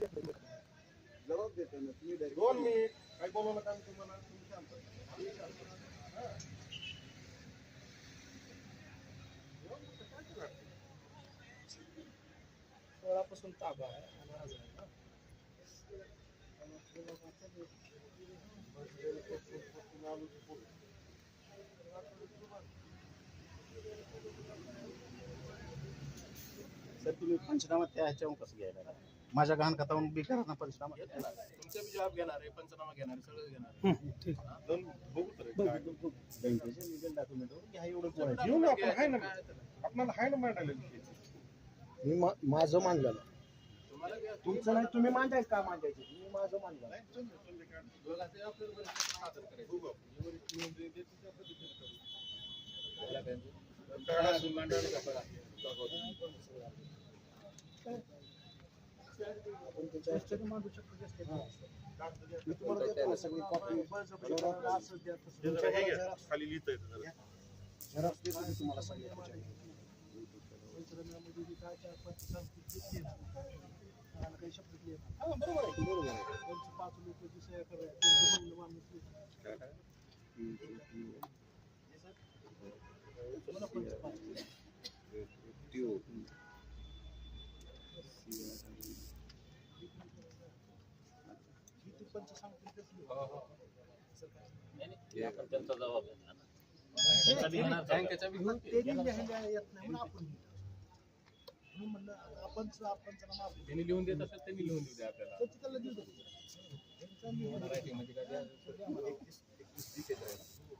जबाब देतो ना तुम्ही. दोन मिनिट काय बोलू नका मी तुम्हाला तुम्ही शांत? सोळापासून ताबा आहे आणि आज आहे ना. सर तुम्ही पंचनामा त्या ह्याच्यावर कसं घ्यायला लागला? माझ्या गहाण खात्यावरून बी करा ना पंचनामा तुमचा बी जबाब घेणार आहे पंचनामा घेणार आहे सगळं घेणार आहे. दोन बघू तर काय. बँकेचे घ्या एवढं बोलायचं. घेऊ ना आपण आहे ना काय त्याला? आपल्याला आहे ना मांडायला विषय. मी मा- माझं मानलेलं तुम्हाला घ्या. तुमचं नाही तुम्ही मांडायचं का मांडायचं मी माझं मानलं नाही, चल, चल, चल, काय. दोघांचे आपल्याला बरं सादर करायचं. बघू. जेवढी नियम देईल ते त्या पद्धतीने करू. त्याला काय ते? काय अजून मांडायला का बघा. आपण खाली ह्याच्यात मांडू शकतो जास्त नाही. कागद द्या. मी तुम्हाला देतो ना सगळी कॉपी जरा हे घ्या. खाली लिहिता येतं जरा. झेरॉक्स देतो मी तुम्हाला सगळी त्याच्या. हा, बरोबर आहे, बरोबर आहे. बँकेचा बी घेऊन ते. त्यांनी लिहून देत असेल त्यांनी लिहून देऊ द्या आपल्याला मराठी मध्ये काय द्यायचं ते आम्हाला.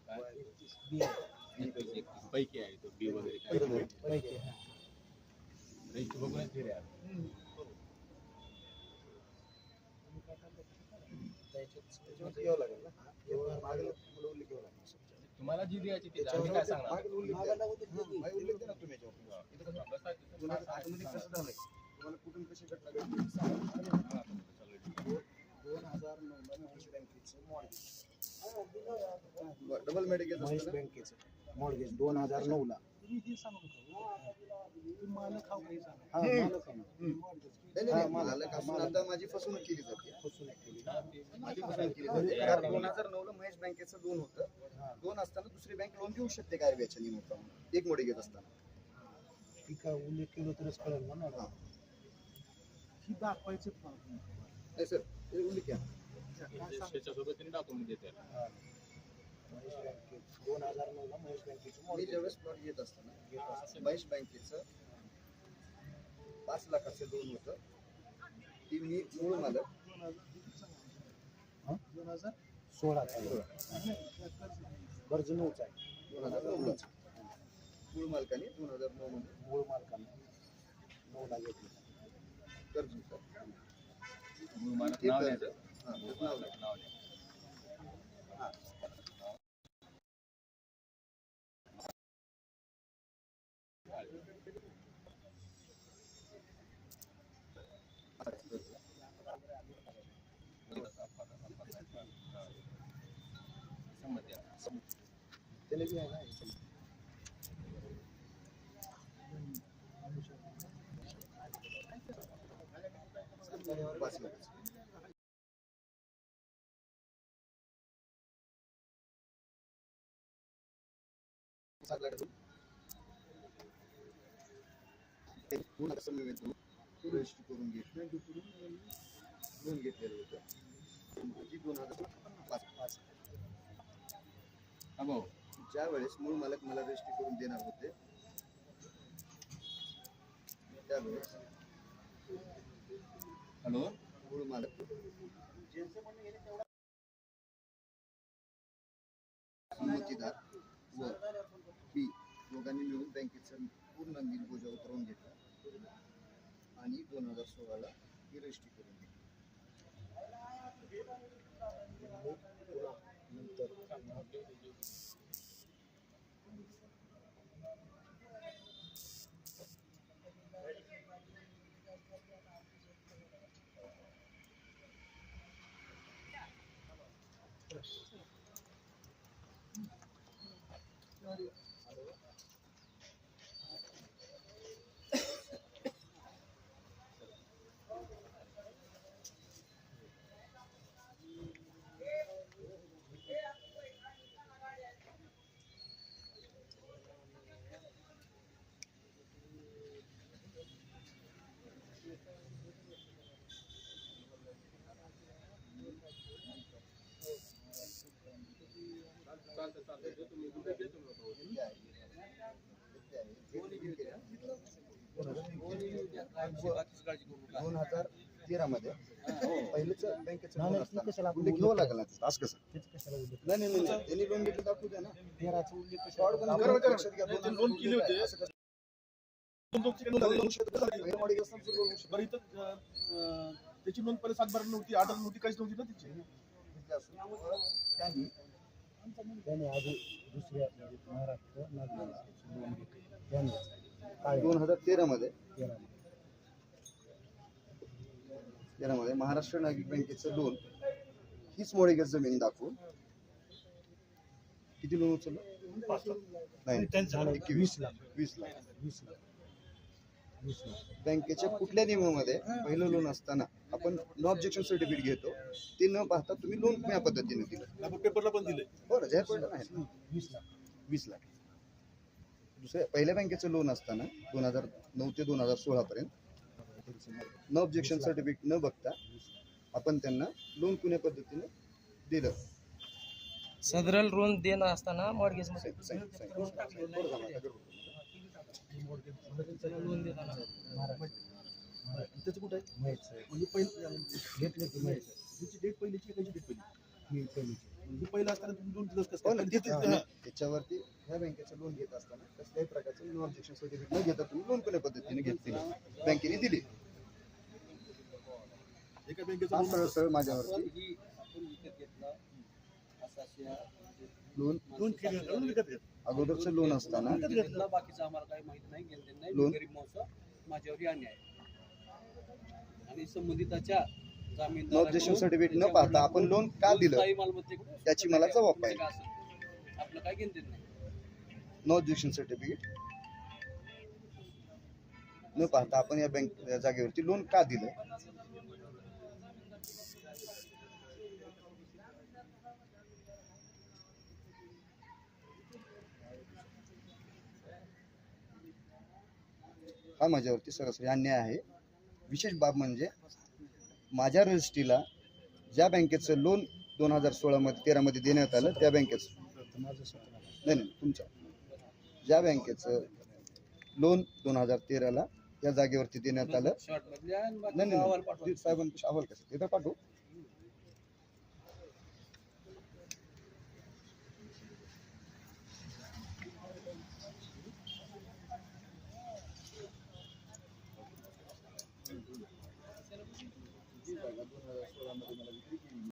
काय? एकतीस, एकतीस. पैकी आहे बी त्याच्यामध्ये घ्यावं लागेल ना. हे मागलं मला उल्लेख घ्यावा लागेल. तुम्हाला जी द्यायची ती द्या. आम्ही काय सांगणार मागलं उल्लेख द्या. ना तुम्ही याच्यावर. इथं कसं आपलं साहित्य- दोन हजार आठमध्ये कसं झालंय तुम्हाला कुठून कशी घटना घडली ते सांगा. दोन हजार नऊला महेश बँकेचं मॉर्गेज डबल मेडिकेल महेश बँकेचं. मॉर्गेज दोन हजार नऊ ला हा मालक आहे ना. हा, मालक. मालक असून आता माझी फसवणूक केली जाते. फसवणूक केली. माझी फसवणूक केली जाते. दोन हजार नऊ ला महेश बँकेचं लोन होतं. दोन असताना दुसरी बँक लोन देऊ शकते काय व्याच्या निमित्तानं एक मोडी घेत असताना. ती काय उल्लेख केलं तरच कळेल ना मला. नाही सर हे उल्लेख घ्या. त्याच्यासोबत त्यांनी डॉक्युमेंट देतात हा. महेश बँकेत दोन हजार नऊ ला महेश बँकेचं मी ज्यावेळेस प्लॉट घेत असताना घेत असताना महेश बँकेचं पाच लाखाचं लोन होतं ती मी मूळ मालक सोळा चालू कर्ज नऊच आहे दोन हजार नऊ मूळ मालकाने दोन हजार नऊ मध्ये मूळ मालकाने नऊला घेतलं कर्ज होतं मूळ मालक नाव द्यायचं. हा, मूळ त्याचं नाव मालक नाव द्यायचं. संमती आहे. त्याला बी आहे ना याच्यात. समवेत रजिस्टर करून घेतलं लोन घेतलेलं होतं माझी दोन हजार पाच हा भाऊ ज्या वेळेस मूळ मालक मला रजिस्ट्री करून देणार होते त्यावेळेस हॅलो मूळ मालक संमतीदार व बँकेचं पूर्ण निर्बोजा उतरवून घेतला आणि दोन हजार सोळाला निरष्टी करून घेतली दोन हजार तेरा मध्ये पहिलेच बँकेचं लागेल. असं कसं? नाही नाही नाही, नाही त्यांनी लोन घेतलं दाखवू द्या ना. तेराचा उल्लेख लोन केले होते. बरं त्याची नोंद पहिले सातबारा नव्हती आठ नव्हती काहीच नव्हती ना तिची? त्यांनी त्याने आधी दुसऱ्या म्हणजे महाराष्ट्र दोन हजार तेरा मध्ये तेरा तेरा मध्ये महाराष्ट्र नागरिक बँकेचं लोन हीच मोडेगत जमीन दाखवून किती लोन उचललं? वीस लाख. वीस लाख. बँकेच्या कुठल्या नियमामध्ये पहिलं लोन असताना आपण नो ऑब्जेक्शन सर्टिफिकेट घेतो ते न पाहता तुम्ही लोन कुण्या पद्धतीने दिलं? आपण पेपरला पण दिले बरं जाहीर पडलं नाही. वीस लाख. वीस लाख. दुसऱ्या पहिल्या बँकेचं लोन असताना दोन हजार नऊ ते दोन हजार सोळा पर्यंत न ऑब्जेक्शन सर्टिफिकेट न बघता आपण त्यांना लोन कुण्या पद्धतीने दिलं. सदरल लोन देणं असताना मॉर्गेज त्याचं कुठं आहे? म्हणजे पहिलं डेट पहिलीची पहिली? मी पहिलीची म्हणजे पहिलं असताना तुम्ही दोन दिवस कसं हो ना, काय? त्याच्यावरती ह्या बँकेचं लोन घेत असताना कसल्याही प्रकारचं नो ऑब्जेक्शन सर्टिफिकेट न घेता तुम्ही लोन कुण्या पद्धतीने घेतली बँकेने दिली. एका बँकेचं हा सरळ सरळ माझ्यावरती. लोन दोन केले करून विकत घेत अगोदरचं लोन असताना. घेतला. बाकीचं आम्हाला काही माहित नाही घेणं नाही. लोन? गरीब माणसं माझ्यावरही अन्याय. आणि संबंधिताच्या नो ऑब्जेक्शन सर्टिफिकेट न पाहता आपण लोन का दिलं? त्याची मला जबाब पाहिजे. देणं नाही. नो ऑब्जेक्शन सर्टिफिकेट न पाहता आपण या बँक या जागेवरती लोन का दिलं? हा माझ्यावरती सरासरी अन्याय आहे. विशेष बाब म्हणजे माझ्या रजिस्ट्रीला ज्या बँकेचं लोन दोन हजार सोळामध्ये तेरामध्ये देण्यात आलं त्या बँकेचं. नाही नाही तुमच्या ज्या बँकेचं लोन दोन हजार तेराला या जागेवरती देण्यात आलं. नाही नाही, साहेबांपाशी अहवाल कसं ते तर पाठवू.